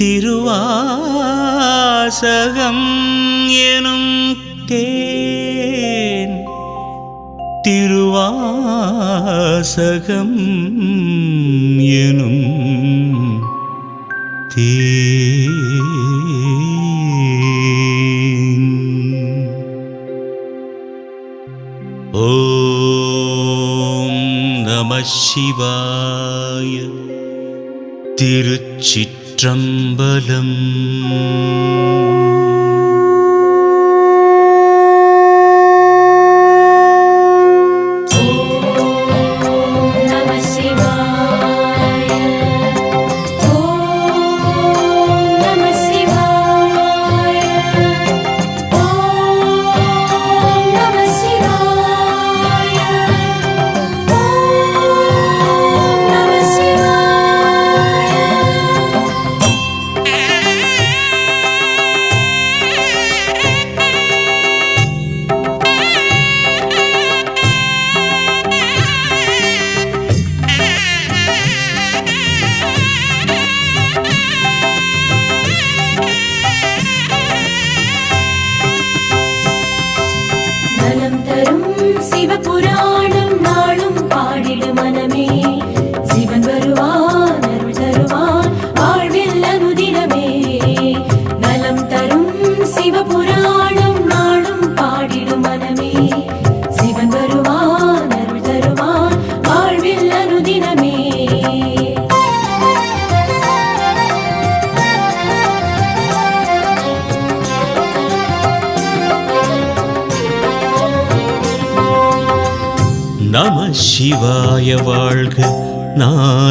திருவாசகம் எனும் தேன். திருவாசகம் எனும் தே ஓம் நம சிவாய. திருச்சிற்றம்பலம் त्र्यम्बलम्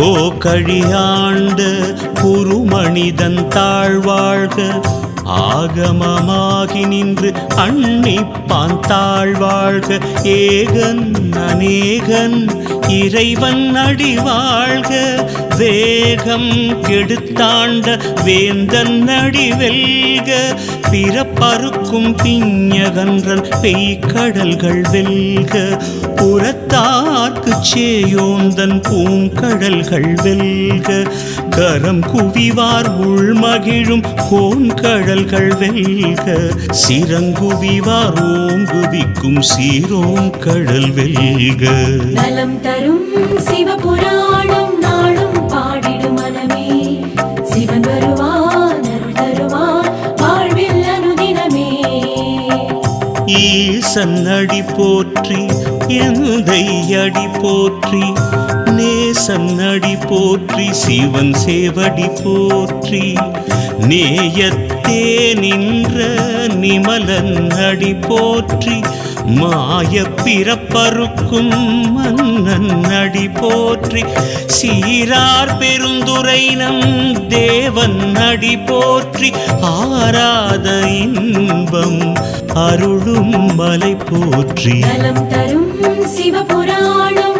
கோகழியாண்ட குருமணிதன் தாழ்வாழ்க. ஆகமமாகி நின்று அன்னிப்பான் தாழ்வாழ்க. ஏகன் அநேகன் இறைவன் அடிவாழ்க. வேகம் கெடுத்தாண்ட வேந்தன் அடிவெல்க. பிற பிறப்பறுக்கும் பிஞகன்றன் பெய்கடல்கள் வெல்க புறத்தார்க்கு சேயோந்தன் பூங்கடல்கள் வெல்க. கரம் குவிவார் உள்மகிழும் கோன்கடல்கள் வெல்க. சிறங்குவிவார் ஓங்குவிக்கும் சீரோங்கடல் வெல்க. நலம் தரும் சிவபுராணம் ஈசன் போற்றி எந்தை அடி போற்றி நேசன்னடி போற்றி சிவன் சேவடி போற்றி. நேயத்தே நின்ற நிமலன் அடி போற்றி மாய பிறப்பருக்கும் மன்னன் அடி போற்றி. சீரார் பெருந்துரை நம் தேவன் அடி போற்றி. ஆராத இன்பம் அருளும் மலை போற்றி. தரும் சிவபுராணம்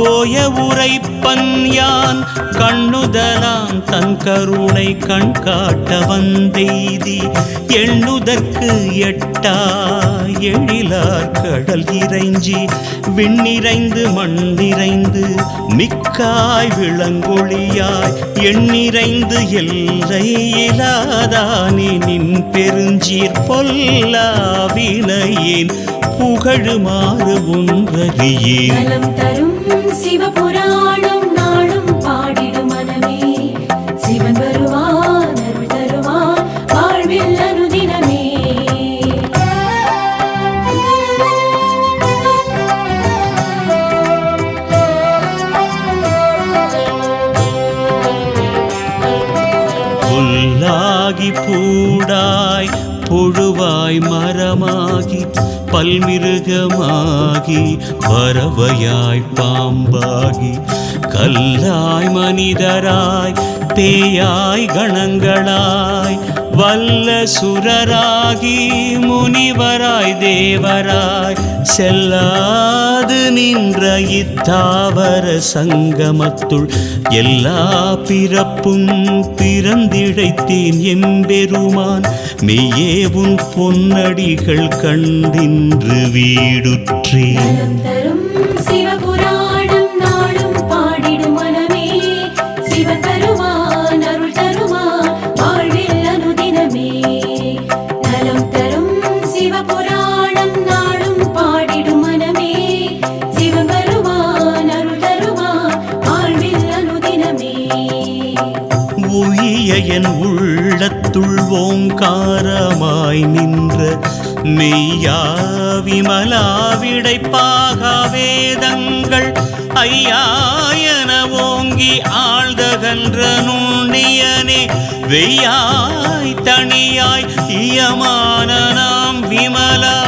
ஓய உரைப்பன் யான்? கண்ணுதலாம் தன் கருணை கண் காட்ட வந்தெய்தி எண்ணுதற்கு எட்டா எழிலார் கடல் இறைஞ்சி விண்ணிறைந்து மண்ணிறைந்து மிக்காய் விளங்கொழியாய் எண்ணிறைந்து எல்லை இலாதானே நின் பெருஞ்சீர் பொல்லா வினையின். புகழுமாறு ஒன்றறியேன் நலம் தரும் சிவபுராணம். மனிதராய் பேயாய் கணங்களாய் வல்ல சுரராகி முனிவராய் தேவராய் செல்லாது நின்ற இத்தாவர சங்கமத்துள் எல்லா பிறப்பும் பிறந்திழைத்தேன் எம்பெருமான் மெய்யே உன் பொன்னடிகள் கண்டின்று வீடுற்றேன். வருவான் அருள் தருவான் வாழ்வில் அனுதினமே. நலம் தரும் சிவபுராணம் பாடிடும் மனமே. சிவன் வருவான் அருள் தருவான் வாழ்வில் அனுதினமே. என் உள்ளத்துள் ஓங்காரமாய் நின்ற மெய்யா விமலா விடைப்பாக வேதங்கள் ஐயாயன ஓங்கி ஆழ்தகன்ற நுண்ணியனே வெய்யாய் தனியாய் இயமான நாம் விமலா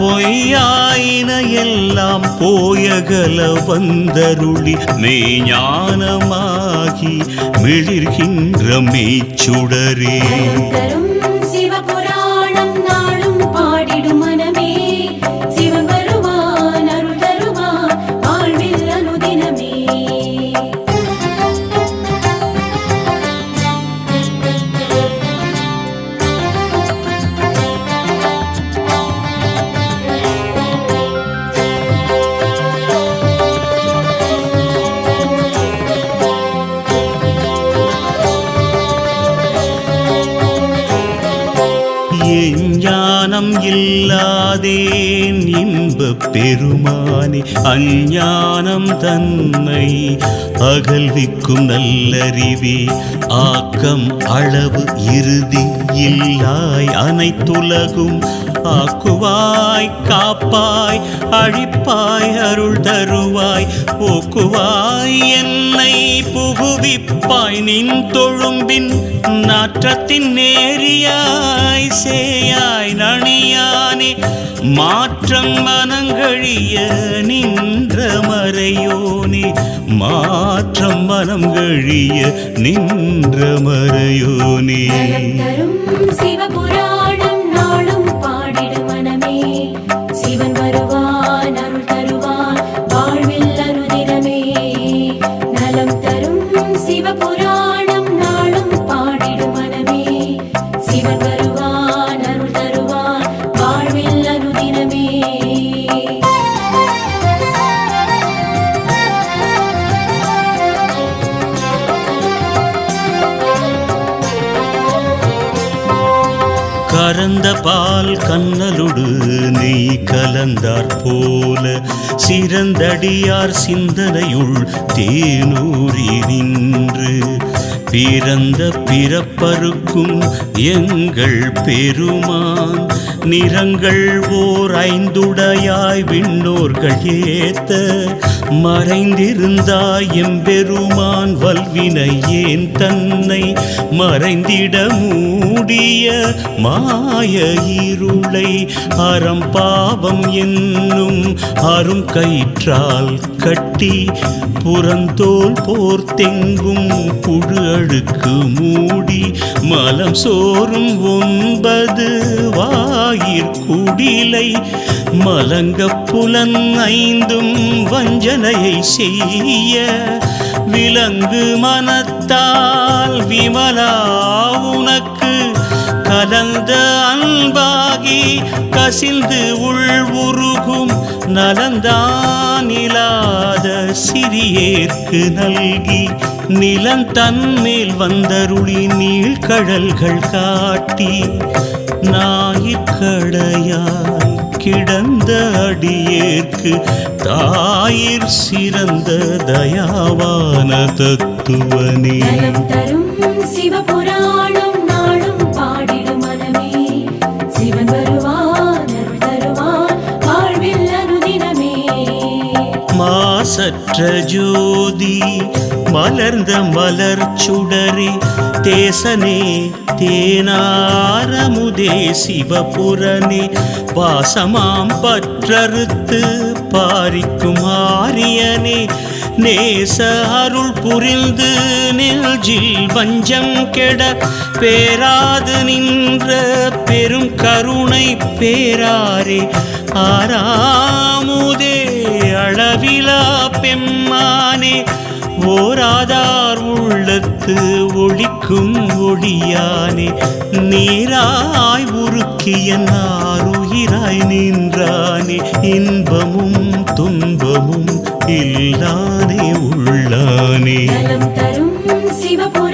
பொய்யாயின எல்லாம் போயகல வந்தருளி மெய்ஞானமாகி மிளிர்கின்ற மெய்ச்சுடரே. பெருமா ஞானி அஞ்ஞானம் தன்னை அகல்விக்கும் நல்லறிவே ஆக்கம் அளவு இறுதி இல்லாய் அனைத்துலகும் ஆக்குவாய் காப்பாய் அழிப்பாய் அருள் தருவாய் போக்குவாய் என்னை புகுவிப்பாய் நின் தொழும்பின் நாற்றத்தின் நேரியாய் சேயாய் நணியானே மாற்றம் மனங்கழிய நின்ற மறையோனே மாற்றம் மனம் கழிய நின்ற மறையோனே சிவபுரம் கறந்த பால் கண்ணலுடு நெய் கலந்தார் போல சிறந்தடியார் சிந்தனையுள் தேனூரி நின்று பிறந்த பிறப்பருக்கும் எங்கள் பெருமான் நிறங்கள் ஓர் ஐந்துடையாய் விண்ணோர்கள் ஏத்த மறைந்திருந்தாய் எம்பெருமான் வல்வினை ஏன் தன்னை மறைந்திட மூடிய மாய இருளை? அறம் பாவம் என்னும் அரும் கயிற்றால் கட்டி புறந்தோல் போர்த்தெங்கும் புழு அழுக்கு மூடி மலம் சோறும் ஒன்பது வாயிற்குடிலை. மலங்க புலன் ஐந்தும் வஞ்சனையை செய்ய விலங்கு மனத்தால் விமலா உனக்கு கலந்த அன்பாகி கசிந்து உள் உருகும் நலந்தான் சிறியேற்கு நல்கி நிலம் தன்மேல் வந்தருளி நீழ்கடல்கள் காட்டி நாயிற்கடையாய் கிடந்த அடியேற்கு தாயிற் சிறந்த தயாவான தத்துவனே. மாசற்ற ஜோதி மலர்ந்த மலர் சுடரி தேசனே தேனாரமுதே சிவபுரனே. பாசமாம் பற்றறுத்து பாரிக்கும் ஆரியனே. நேச அருள் புரிந்து நெல்ஜில் வஞ்சம் கெட பேராது நின்ற பெரும் கருணை பேராரே. ஆராமுதே அளவிலா பெம்மானே ஓராதார் உள்ளத்து ஒளிக்கும் ஒளியானே நீராய் உருக்கிய நாருயிராய் நின்றானே இன்பமும் துன்பமும் இல்லானே உள்ளானே. தரும் சிவபுரம்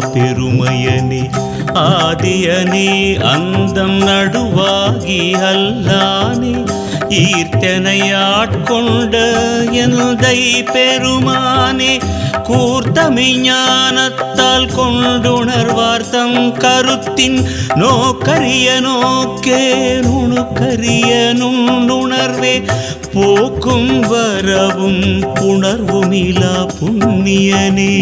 பெருமையனே ஆதியனே அந்தம் நடுவாகி அல்லானே ஈர்த்தனையாட்கொண்ட எந்தை பெருமானே கூர்த்தமை ஞானத்தால் கொண்டுணர்வார் கருத்தின் நோக்கரிய நோக்கே நுணுக்கரிய நுண்ணுணர்வே போக்கும் வரவும் புணர்வுமிலா புண்ணியனே.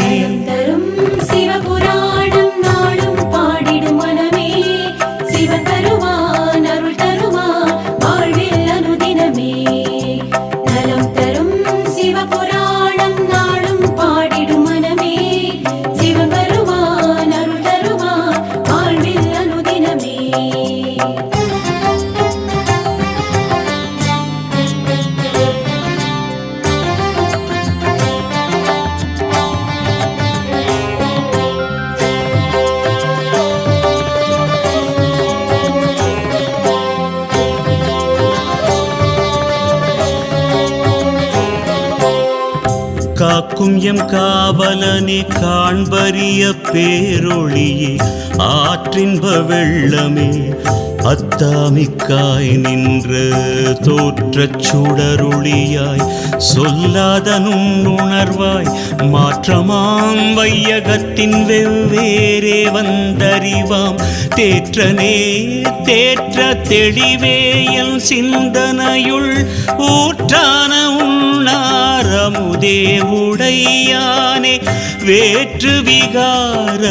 காக்கும் எம் காவலனே காண்பறிய பேரொழியே ஆற்றின்ப வெள்ளமே அத்தாமிக்காய் நின்ற தோற்றச் சுடருளியாய் சொல்லாதனும் உணர்வாய் மாற்றமாம் வையகத்தின் வெவ்வேறே வந்தறிவாம். தேற்றனே தேற்ற தெளிவே என் சிந்தனையுள் ஊற்றான உண்ணாரமுதே உடையானே. வேற்று விகார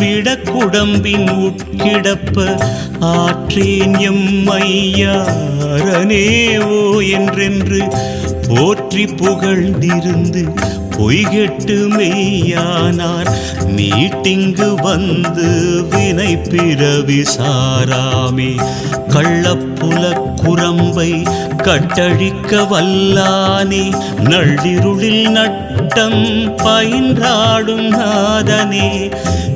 விடக்குடம்பின் உட்கிடப்ப ஆற்றேன் எம் ஐயாரனே ஓ என்றென்று போற்றி புகழ்ந்திருந்து பொய்கெட்டு மெய்யானார். மீட்டிங்கு வந்து வினை பிறவி சாராமே. கள்ளப்புல குரம்பை கட்டழிக்க வல்லானே. நள்ளிருளில் நட்டம் பயின்றாடும் நாதனே.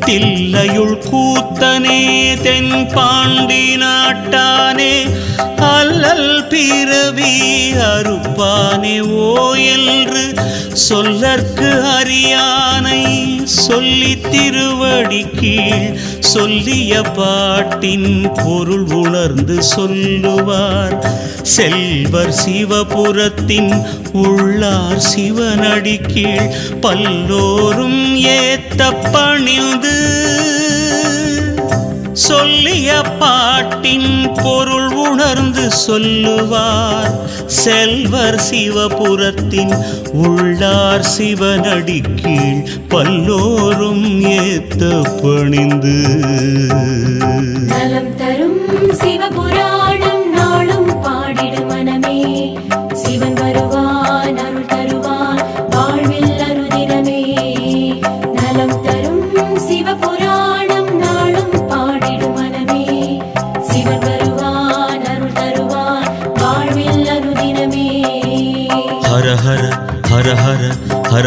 தில்லையுள் கூத்தனே தென் பாண்டி நாட்டானே. அல்லல் பிறவி அறுப்பானே ஓ என்று சொல்ல சொல்லற்கு அறியானை சொல்லி திருவடி கீழ் சொல்லிய பாட்டின் பொருள் உணர்ந்து சொல்லுவார். செல்வர் சிவபுரத்தின் உள்ளார் சிவனடி கீழ் பல்லோரும் ஏத்த பணிந்து சொல்லிய பாட்டின் பொருள் உணர்ந்து சொல்லுவார். செல்வர் சிவபுரத்தின் உள்ளார் சிவனடி கீழ் பல்லோரும் ஏத்த பணிந்து நலம் தரும்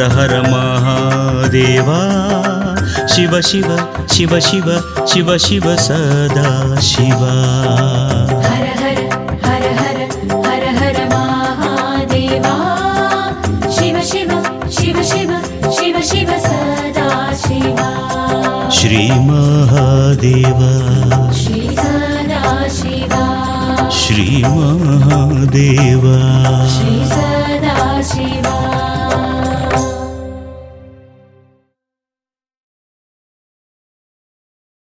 ಹರ ಹರ ಮಹಾದೇವ ಶಿವ ಶಿವ ಶಿವ ಶಿವ ಶಿವ ಶಿವ ಸದಾ ಶಿವ ಹರ ಹರ ಹರ ಹರ ಹರ ಹರ ಮಹಾದೇವ ಶಿವ ಶಿವ ಶಿವ ಶಿವ ಶಿವ ಶಿವ ಸದಾ ಶಿವ ಶ್ರೀ ಮಹಾದೇವ ಶ್ರೀ ಸದಾ ಶಿವ श्री महादेवा श्री सदा शिवा